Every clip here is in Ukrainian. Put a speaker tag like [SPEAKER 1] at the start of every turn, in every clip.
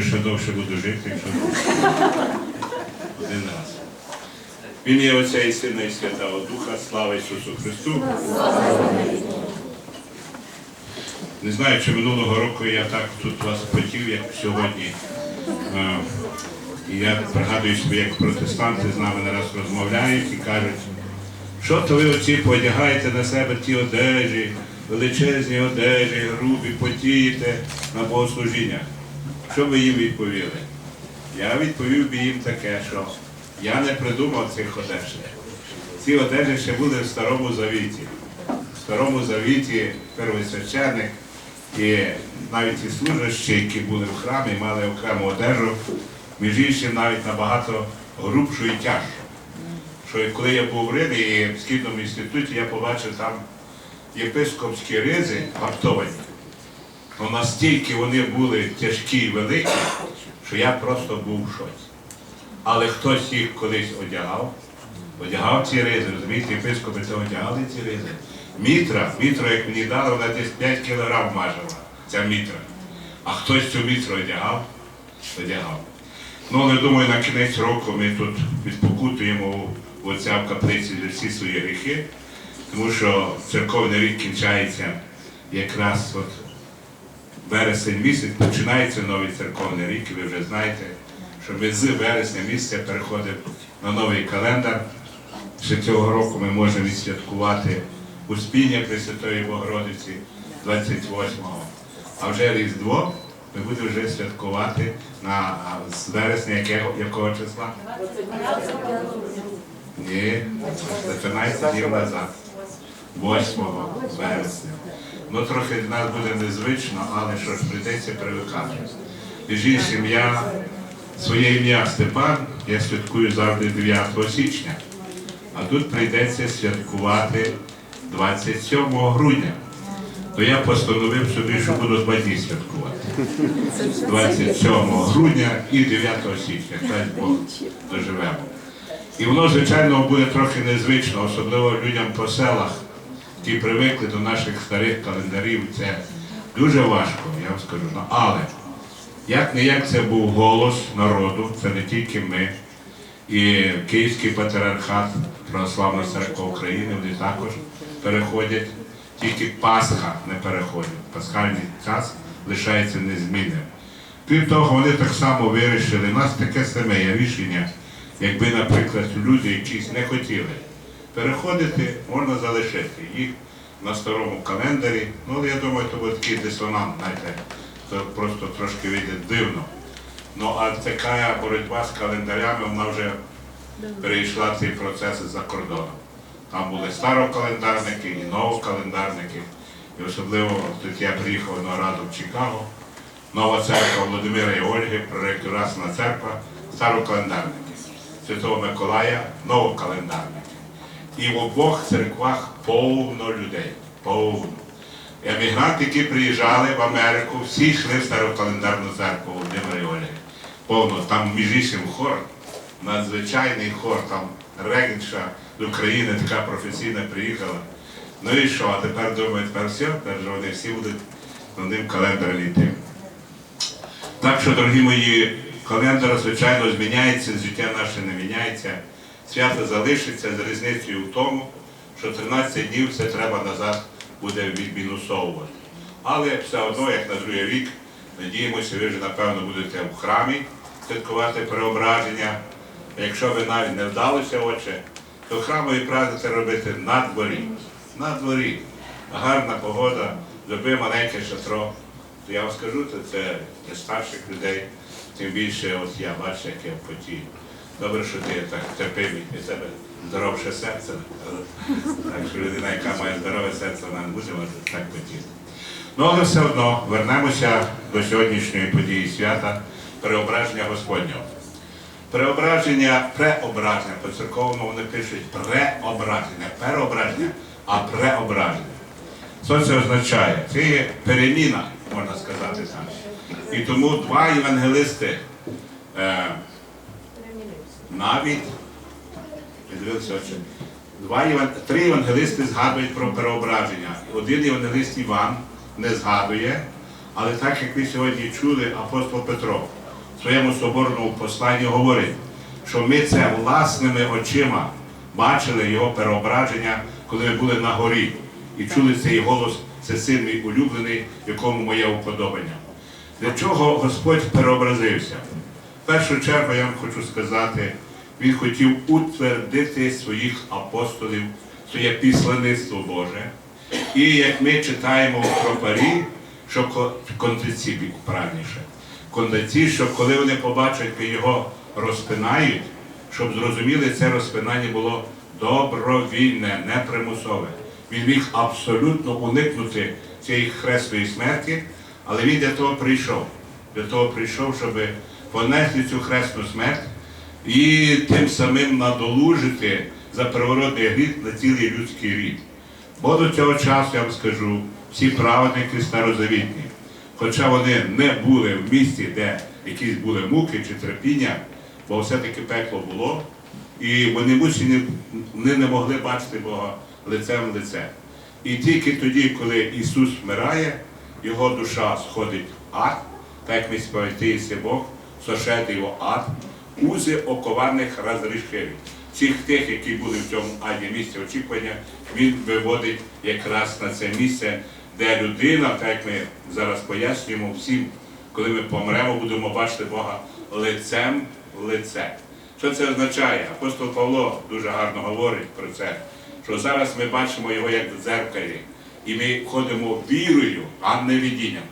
[SPEAKER 1] що ще довше буду жити, якщо один раз. Він є Отця і Сина і Святого Духа, слава Ісусу Христу. Не знаю, чи минулого року я так тут вас хотів, як сьогодні. Е, І я пригадую собі, як протестанти з нами не раз розмовляють і кажуть, що то ви оці подягаєте на себе ті одежі, величезні одежі, грубі, потієте на богослужіннях. Що ви їм відповіли? Я відповів би їм таке, що я не придумав цих одеж. Ці одежі ще були в Старому Завіті. В Старому Завіті первосвященик і навіть і служащі, які були в храмі, мали окрему одежу, між іншим навіть набагато грубшу і тяжчу. Що коли я був в Римі і в Східному інституті, я побачив там єпископські ризи гаптовані. Ну настільки вони були тяжкі і великі, що я просто був в. Але хтось їх колись одягав, одягав ці ризи, розумієте, єпископи це одягали ці ризи. Мітра, мітра, як мені дали, вона десь 5 кілограм важила, ця мітра. А хтось цю мітру одягав, одягав. Ну, але думаю, на кінець року ми тут відпокутуємо у отця в каплиці всі свої гріхи, тому що церковний рік кінчається якраз от вересень місяць, починається новий церковний рік, і ви вже знаєте, що ми з вересня місяця переходимо на новий календар. Ще цього року ми можемо відсвяткувати Успіння Пресвятої Богородиці 28-го. А вже Різдво ми будемо вже святкувати на, з вересня якого, якого числа? Ні, 14 днів назад. 8 вересня. Ну трохи для нас буде незвично, але що ж прийдеться привикати. Між іншим, я своє ім'я Степан, я святкую завжди 9 січня, а тут прийдеться святкувати 27 грудня. То я постановив собі, що буду два дні святкувати. 27 грудня і 9 січня. Хай Бог доживемо. І воно, звичайно, буде трохи незвично, особливо людям по селах, які привикли до наших старих календарів. Це дуже важко, я вам скажу. Ну, але як не як це був голос народу, це не тільки ми. І Київський патріархат, Православна церква України, вони також переходять, тільки Пасха не переходить. Пасхальний час лишається незмінним. Крім того, вони так само вирішили, у нас таке саме є рішення, якби, наприклад, люди якісь не хотіли переходити, можна залишити їх на старому календарі. Ну, я думаю, то буде такий дисонант, знаєте, це просто трошки вийде дивно. Ну, а така боротьба з календарями, вона вже перейшла цей процес за кордоном. Там були старокалендарники і новокалендарники. І особливо тут я приїхав на раду в Чикаго. Нова церква Володимира і Ольги, проректорасна церква, старокалендарники. Святого Миколая, новокалендарники. І в обох церквах повно людей. Повно. Емігранти, які приїжджали в Америку, всі йшли в старокалендарну церкву Володимира і Повно. Там між іншим хор, надзвичайний хор, там регенша з України, така професійна приїхала. Ну і що? А тепер думають, тепер все, тепер вони всі будуть на ним календар йти. Так що, дорогі мої, календар, звичайно, зміняється, життя наше не міняється. Свято залишиться з різницею в тому, що 13 днів це треба назад буде відмінусовувати. Але все одно, як на другий рік, надіємося, ви вже напевно будете в храмі святкувати преображення. Якщо ви навіть не вдалося, отче, то храмові праздники робити на дворі. На дворі. Гарна погода, зроби маленьке шатро. Я вам скажу, це для старших людей, тим більше, от я бачу, як я потію. Добре, що ти так терпимий, і тебе здоровше серце. Так що людина, яка має здорове серце, вона не буде може так потіти. Ну, але все одно вернемося до сьогоднішньої події свята преображення Господнього. Преображення, преображення, по церковному вони пишуть преображення, переображення, а преображення. Що це означає? Це є переміна, можна сказати так. І тому два євангелисти е, навіть очі. Два. Три євангелисти згадують про переображення. Один євангелист Іван не згадує, але так як ви сьогодні чули, апостол Петро в своєму соборному посланні говорить, що ми це власними очима бачили його переображення, коли ми були на горі, і чули цей голос, це син мій улюблений, якому моє уподобання. Для чого Господь переобразився? Першу чергу я вам хочу сказати, Він хотів утвердити своїх апостолів, своє післаництво Боже. І як ми читаємо в тропарі, що ко- контриці правильніше, контриці, що коли вони побачать, як його розпинають, щоб зрозуміли, це розпинання було добровільне, не примусове. Він міг абсолютно уникнути цієї хресної смерті, але він для того прийшов. Для того прийшов, щоб понести цю хресну смерть і тим самим надолужити за первородний гріх на цілий людський рід. Бо до цього часу, я вам скажу, всі праведники старозавітні, хоча вони не були в місті, де якісь були муки чи терпіння, бо все-таки пекло було, і вони мучені, вони не могли бачити Бога лицем в лице. І тільки тоді, коли Ісус вмирає, Його душа сходить в ад, так як ми співаємо, Бог, сошети його ад, узи окованих розрішив. Всіх тих, які були в цьому аді місці очікування, він виводить якраз на це місце, де людина, так як ми зараз пояснюємо всім, коли ми помремо, будемо бачити Бога лицем в лице. Що це означає? Апостол Павло дуже гарно говорить про це, що зараз ми бачимо його як в дзеркалі, і ми ходимо вірою, а не видінням.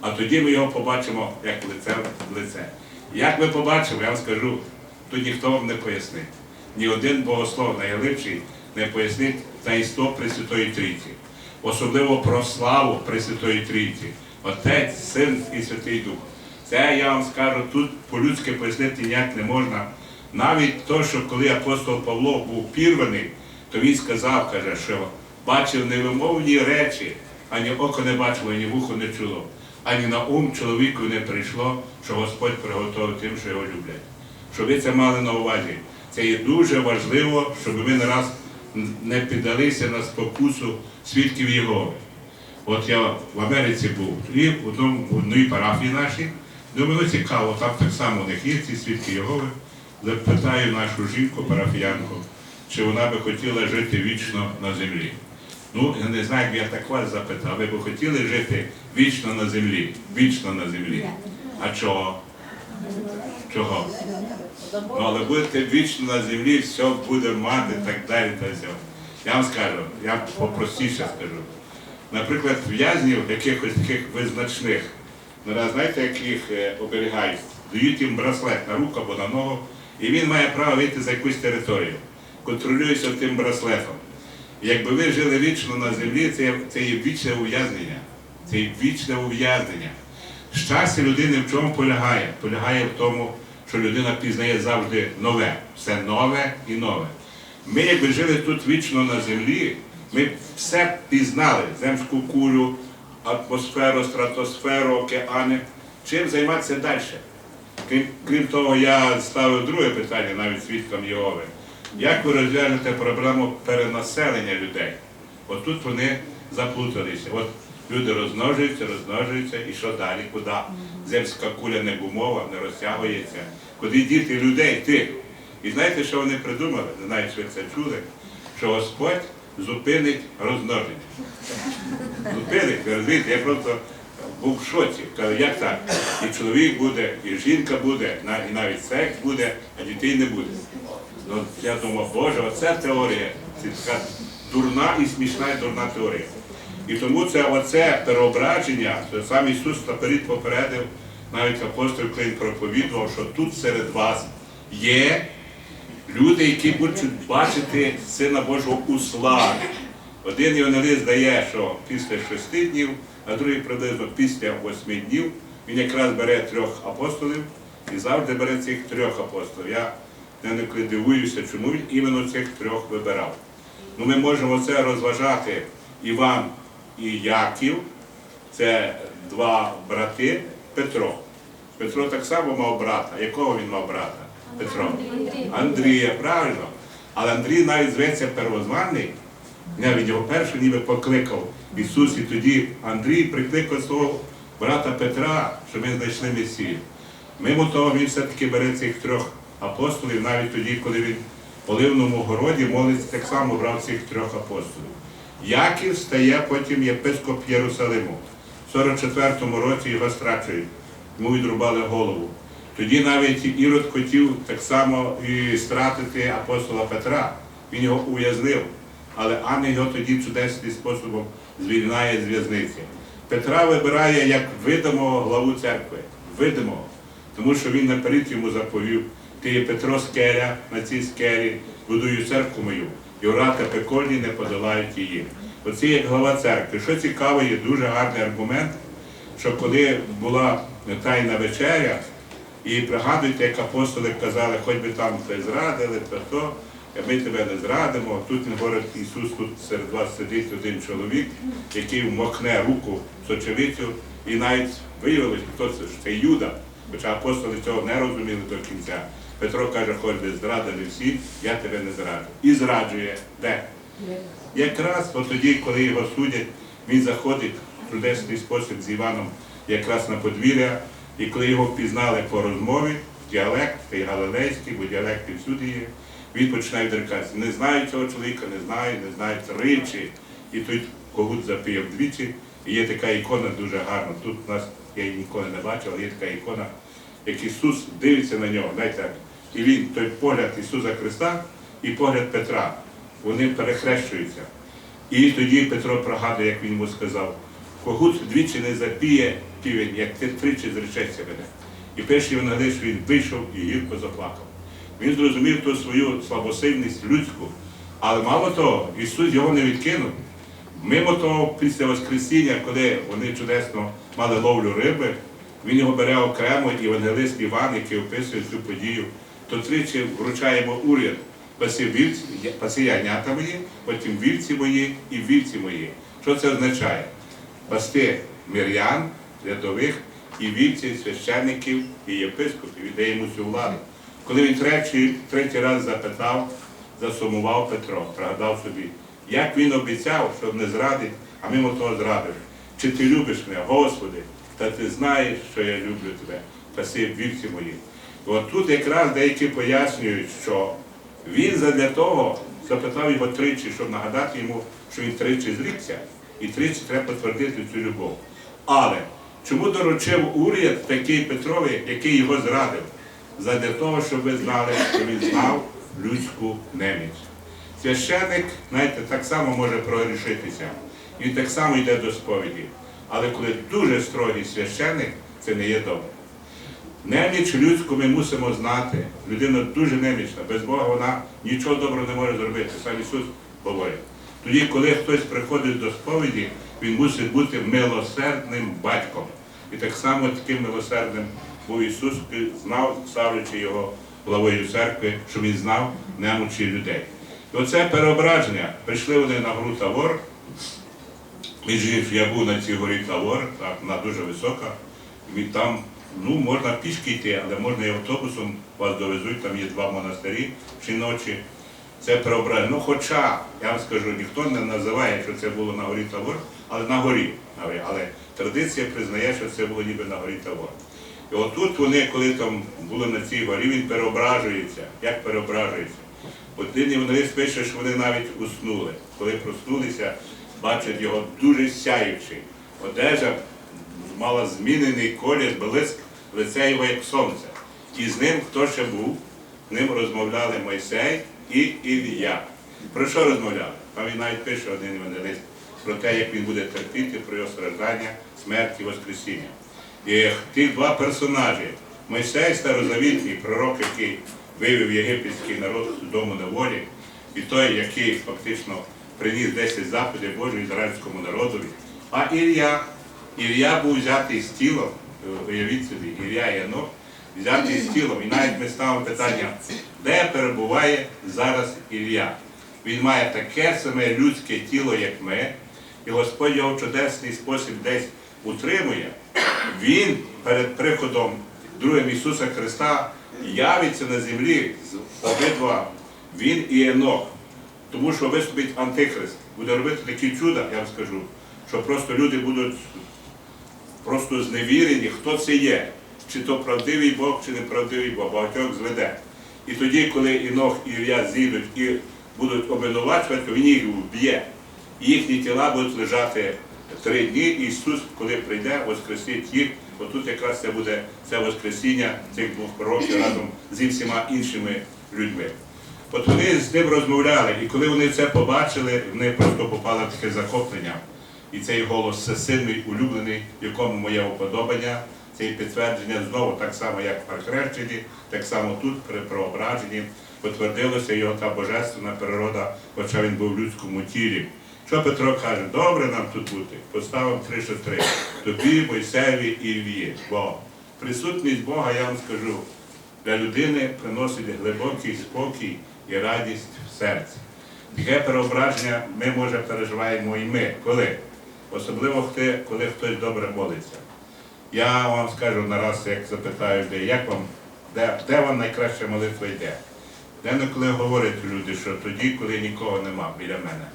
[SPEAKER 1] А тоді ми його побачимо як лицем в лице. Як ми побачимо, я вам скажу, то ніхто вам не пояснить. Ні один богослов найглибший не пояснить таїнство Пресвятої Трійці. Особливо про славу Пресвятої Трійці. Отець, Син і Святий Дух. Це я вам скажу, тут по-людськи пояснити ніяк не можна. Навіть то, що коли апостол Павло був пірваний, то він сказав, каже, що бачив невимовні речі, ані око не бачило, ані вухо не чуло, ані на ум чоловіку не прийшло, що Господь приготовив тим, що його люблять. Щоб ви це мали на увазі. Це є дуже важливо, щоб ми не раз не піддалися на спокусу свідків Єгови. От я в Америці був і в одній парафії нашій, думаю, ну цікаво, там так само у них є ці свідки Єгови. Запитаю нашу жінку, парафіянку, чи вона би хотіла жити вічно на землі. Ну, я не знаю, як я так вас запитав, ви б хотіли жити вічно на землі? Вічно на землі. А чого? Чого? Ну, але будете вічно на землі, все буде мати, так далі та все. Я вам скажу, я попростіше скажу. Наприклад, в'язнів якихось таких визначних, ну, знаєте, як їх е, оберігають, дають їм браслет на руку або на ногу, і він має право вийти за якусь територію. Контролюється тим браслетом. Якби ви жили вічно на землі, це, це є вічне ув'язнення. Це є вічне ув'язнення. Щастя людини в чому полягає? Полягає в тому, що людина пізнає завжди нове, все нове і нове. Ми, якби жили тут вічно на землі, ми все пізнали: земську кулю, атмосферу, стратосферу, океани. Чим займатися далі? Крім, того, я ставив друге питання навіть свідкам Єгови. Як ви розв'яжете проблему перенаселення людей? От тут вони заплуталися. От люди розмножуються, розмножуються, і що далі? Куди? Земська куля не гумова, не розтягується. Куди діти людей тих? І знаєте, що вони придумали? Не знаю, чи ви це чули, що Господь зупинить розмноження. Зупинить, ви розумієте, я просто був в шоці. Кажу, як так? І чоловік буде, і жінка буде, і навіть секс буде, а дітей не буде. Ну, я думав, Боже, оце теорія. Це така дурна і смішна і дурна теорія. І тому це оце переображення, це сам Ісус наперед попередив, навіть апостол Клин проповідував, що тут серед вас є люди, які будуть бачити Сина Божого у славі. Один євангелист дає, що після шести днів, а другий приблизно після восьми днів. Він якраз бере трьох апостолів і завжди бере цих трьох апостолів. Я не дивуюся, чому він іменно цих трьох вибирав. Ну, ми можемо це розважати Іван і Яків, це два брати Петро. Петро так само мав брата. Якого він мав брата? Петро. Андрія, правильно. Але Андрій навіть зветься первозваний. Навіть його перший ніби покликав Ісус, і тоді Андрій прикликав свого брата Петра, щоб ми знайшли Месію. Мимо того, він все-таки бере цих трьох апостолів, навіть тоді, коли він в Оливному городі молиться, так само брав цих трьох апостолів. Яків стає потім єпископ Єрусалиму. В 44-му році його страчують, йому відрубали голову. Тоді навіть Ірод хотів так само і стратити апостола Петра. Він його ув'язнив, але Ангел його тоді чудесним способом звільняє з в'язниці. Петра вибирає як видимого главу церкви, видимого, тому що він наперед йому заповів, ти є Петро скеля на цій скелі, будую церкву мою, і врата пекольні не подолають її. Оце як глава церкви. Що цікаво, є дуже гарний аргумент, що коли була тайна вечеря, і пригадуйте, як апостоли казали, хоч би там тебе зрадили, то то, ми тебе не зрадимо. Тут він говорить, Ісус, тут серед вас сидить один чоловік, який махне руку в сочевицю, і навіть виявилось, хто це ж це Юда. Хоча апостоли цього не розуміли до кінця. Петро каже, хоч би зрадили всі, я тебе не зраджу. І зраджує де? Якраз от тоді, коли його судять, він заходить в чудесний спосіб з Іваном якраз на подвір'я, і коли його впізнали по розмові, діалект, цей галилейський, бо діалекти всюди є, він починає відрикатися. Не знаю цього чоловіка, не знаю, не знаю тричі. І тут когут запіяв двічі. І є така ікона дуже гарна. Тут у нас я її ніколи не бачив, але є така ікона, як Ісус дивиться на нього, знаєте. І він той погляд Ісуса Христа і погляд Петра. Вони перехрещуються. І тоді Петро пригадує, як він йому сказав, когут двічі не запіє півень, як ти тричі зречешся мене. І перший євангелист він вийшов і гірко заплакав. Він зрозумів ту свою слабосильність людську. Але мало того, Ісус його не відкинув. Мимо того, після Воскресіння, коли вони чудесно мали ловлю риби, він його бере окремо, і євангелист Іван, який описує цю подію, то тричі вручаємо уряд. Ягнята мої, потім вівці мої і вівці мої. Що це означає? Пасти мирян, рядових і вівців, священників і єпископів, і дає цю владу. Коли він третій, третій раз запитав, засумував Петро, пригадав собі, як він обіцяв, що не зрадить, а мимо того зрадив. Чи ти любиш мене, Господи, та ти знаєш, що я люблю тебе, паси вівці мої. От тут якраз деякі пояснюють, що він задля того запитав його тричі, щоб нагадати йому, що він тричі зрікся, і тричі треба потвердити цю любов. Але чому доручив уряд такий Петрові, який його зрадив? Задля того, щоб ви знали, що він знав людську неміч. Священник, знаєте, так само може прогрішитися. Він так само йде до сповіді. Але коли дуже строгий священник, це не є добре. Неміч людську ми мусимо знати. Людина дуже немічна. Без Бога вона нічого доброго не може зробити. Сам Ісус говорить. Тоді, коли хтось приходить до сповіді, він мусить бути милосердним батьком. І так само таким милосердним був Ісус, знав, ставлячи його главою церкви, що він знав немочі людей. І оце переображення. Прийшли вони на гору Тавор. Між я був на цій горі Тавор, так, вона дуже висока. І там ну, можна пішки йти, але можна і автобусом вас довезуть, там є два монастирі жіночі. Це преображення. Ну, хоча, я вам скажу, ніхто не називає, що це було на горі Тавор, але на горі. Але традиція признає, що це було ніби на горі Тавор. І отут вони, коли там були на цій горі, він переображується. Як переображується? Один євангелист пише, що вони навіть уснули. Коли проснулися, бачать його дуже сяючий. Одежа мала змінений колір, блиск, лице його як сонце. І з ним хто ще був? З ним розмовляли Мойсей і Ілля. Про що розмовляли? Там він навіть пише один евангелист про те, як він буде терпіти, про його страждання, смерть і Воскресіння. І ті два персонажі, Мойсей старозавітній пророк, який вивів єгипетський народ з дому неволі, і той, який фактично приніс 10 заповідей Божих ізраїльському народові. А Ілля, Ілля був взятий з тілом, е, уявіть собі, Ілля і Янох, взятий з тілом. І навіть ми ставимо питання, де перебуває зараз Ілля. Він має таке саме людське тіло, як ми, і Господь його в чудесний спосіб десь утримує. Він перед приходом другим Ісуса Христа явиться на землі з обидва він і Енох. Тому що виступить Антихрист, буде робити такі чуда, я вам скажу, що просто люди будуть просто зневірені, хто це є. чи то правдивий Бог, чи неправдивий Бог, багатьох зведе. І тоді, коли Інох і Ілля зійдуть і будуть обвинувачувати, він їх вб'є. І їхні тіла будуть лежати три дні, і Ісус, коли прийде, воскресить їх. Отут якраз це буде це Воскресіння цих двох пророків разом зі всіма іншими людьми. От вони з ним розмовляли, і коли вони це побачили, вони просто попали в таке захоплення. І цей голос мій улюблений, в якому моє уподобання, це підтвердження знову, так само, як при хрещенні, так само тут, при проображенні, потвердилося його та божественна природа, хоча він був в людському тілі. Що Петро каже, добре нам тут бути, поставимо 3-3, тобі, Мойсеві і Ільї. Бо присутність Бога, я вам скажу, для людини приносить глибокий спокій і радість в серці. Таке переображення ми, може, переживаємо і ми. Коли? Особливо коли хтось добре молиться. Я вам скажу нараз, як запитаю людей, як вам, де, де вам найкраща молитва йде? Де коли говорять люди, що тоді, коли нікого нема біля мене.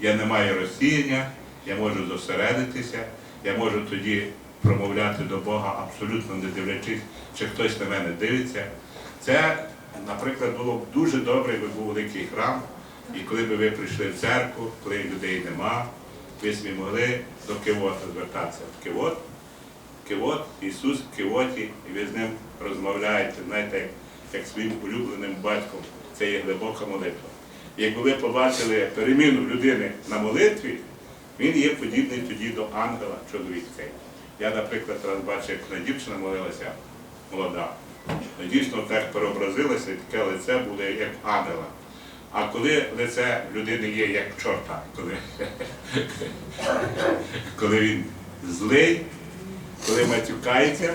[SPEAKER 1] Я не маю розсіяння, я можу зосередитися, я можу тоді промовляти до Бога, абсолютно не дивлячись, чи хтось на мене дивиться. Це, наприклад, було б дуже добре, якби був великий храм, і коли б ви прийшли в церкву, коли людей нема, ви собі могли до Кивота звертатися. Кивот, Кивот, Ісус в Кивоті, і ви з ним розмовляєте, знаєте, як, як своїм улюбленим батьком. Це є глибока молитва. І Якби ви побачили переміну людини на молитві, він є подібний тоді до ангела чоловік. Я, наприклад, раз бачив, як одна дівчина молилася молода. Дійсно так переобразилося, і таке лице буде як ангела. А коли лице людини є як чорта, коли, коли він злий, коли матюкається,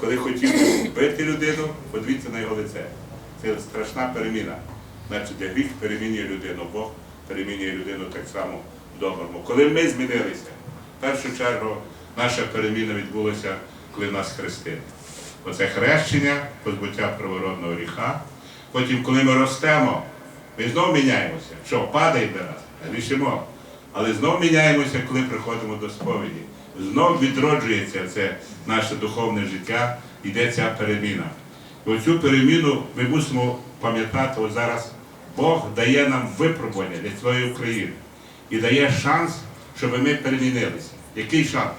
[SPEAKER 1] коли хотів вбити людину, подивіться на його лице. Це страшна переміна. Значить, де гріх перемінює людину, Бог перемінює людину так само в доброму. Коли ми змінилися, в першу чергу наша переміна відбулася, коли нас хрестили. Оце хрещення, позбуття привородного гріха. Потім, коли ми ростемо, ми знову міняємося. Що, падає до нас, рішимо. Але знову міняємося, коли приходимо до сповіді. Знов відроджується це наше духовне життя, йде ця переміна. І оцю переміну ми мусимо пам'ятати от зараз. Бог дає нам випробування для своєї України і дає шанс, щоб ми перемінилися. Який шанс?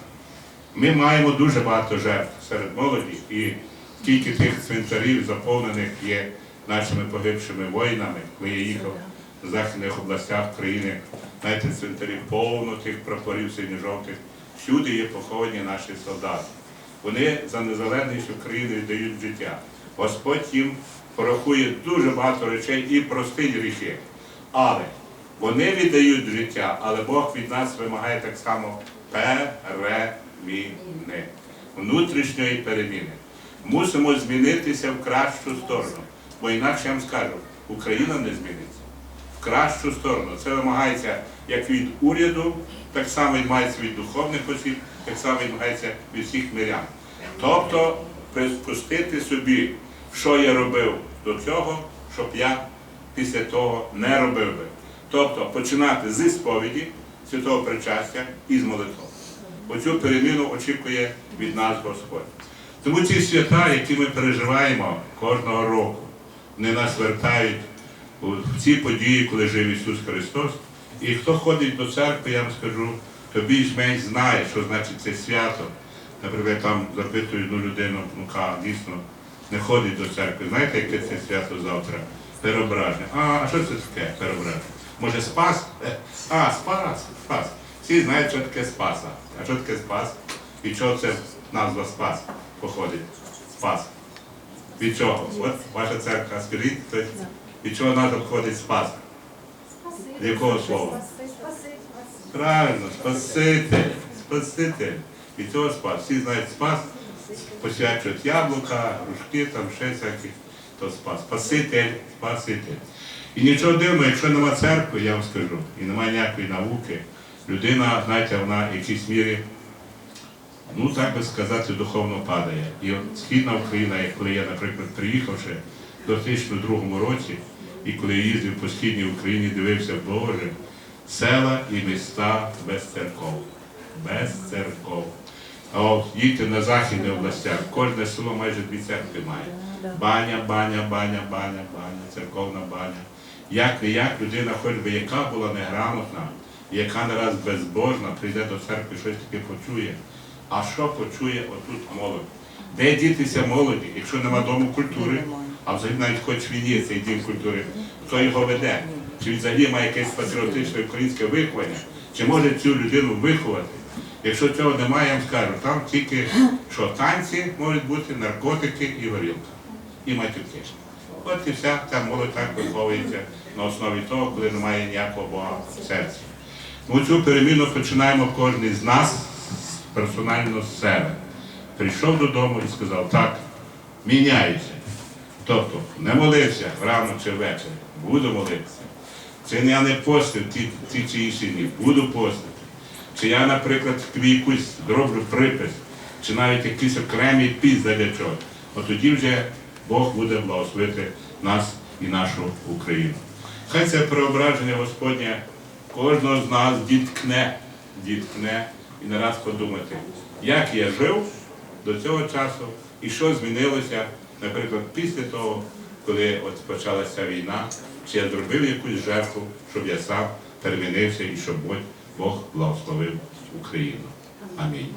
[SPEAKER 1] Ми маємо дуже багато жертв серед молоді, і скільки тих цвинтарів заповнених є нашими погибшими воїнами, коли я їхав в західних областях країни, знаєте, цвинтарів повно тих прапорів синьо-жовтих, всюди є поховані наші солдати. Вони за незалежність України віддають життя. Господь їм порахує дуже багато речей і простить гріхи. Але вони віддають життя, але Бог від нас вимагає так само переміни, внутрішньої переміни. Мусимо змінитися в кращу сторону. Бо інакше я вам скажу, Україна не зміниться. В кращу сторону. Це вимагається як від уряду, так само відмагається від духовних осіб, так само відмагається від всіх мирян. Тобто приспустити собі, що я робив до цього, щоб я після того не робив би. Тобто починати зі сповіді святого причастя і з молитви. Оцю переміну очікує від нас Господь. Тому ці свята, які ми переживаємо кожного року, вони нас вертають у ці події, коли жив Ісус Христос. І хто ходить до церкви, я вам скажу, то більш-менш знає, що значить це свято. Наприклад, там запитую одну людину, ну ка, дійсно, не ходить до церкви. Знаєте, яке це свято завтра? Переображення. А, що це таке переображення? Може спас? А, спас, спас. Всі знають, що таке спаса. А що таке спас? Від чого це назва спас походить? Спас. Від чого? От ваша церква, скажіть, від чого назва походить спас? З якого слова? Правильно, спаситель, спаситель. І цього спас. Всі знають спас, посвячують яблука, грушки, там ще всякі, то спас. Спаситель, спаситель. І нічого дивного, якщо нема церкви, я вам скажу, і немає ніякої науки, людина, знаєте, вона в якійсь мірі, ну так би сказати, духовно падає. І от Східна Україна, як коли я, наприклад, приїхавши в 2002 році, і коли я їздив по східній Україні, дивився, Боже, села і міста без церков. Без церков. А от їдьте на західних областях, кожне село майже дві церкви має. Баня, баня, баня, баня, баня, церковна баня. Як не як людина, хоч би яка була неграмотна, яка не раз безбожна, прийде до церкви, щось таке почує. А що почує отут молодь? Де дітися молоді, якщо нема дому культури, а взагалі навіть хоч він є цей дім культури, хто його веде? Чи він взагалі має якесь патріотичне українське виховання? Чи може цю людину виховати? Якщо цього немає, я вам скажу, там тільки що танці можуть бути, наркотики і горілка, і матюки. От і вся ця молодь так виховується на основі того, коли немає ніякого Бога в серці. Тому цю переміну починаємо кожен з нас персонально з себе. Прийшов додому і сказав, так, міняюся. Тобто не молився рано чи ввечері, буду молитися. Чи я не постив ті, ті чи інші дні, буду постити. Чи я, наприклад, тобі якусь зроблю припис, чи навіть якийсь окремий піс для чого. От тоді вже Бог буде благословити нас і нашу Україну. Хай це преображення Господнє кожного з нас діткне, діткне і не раз подумати, як я жив до цього часу і що змінилося, наприклад, після того, коли от почалася війна, чи я зробив якусь жертву, щоб я сам перемінився і щоб Бог благословив Україну. Амінь.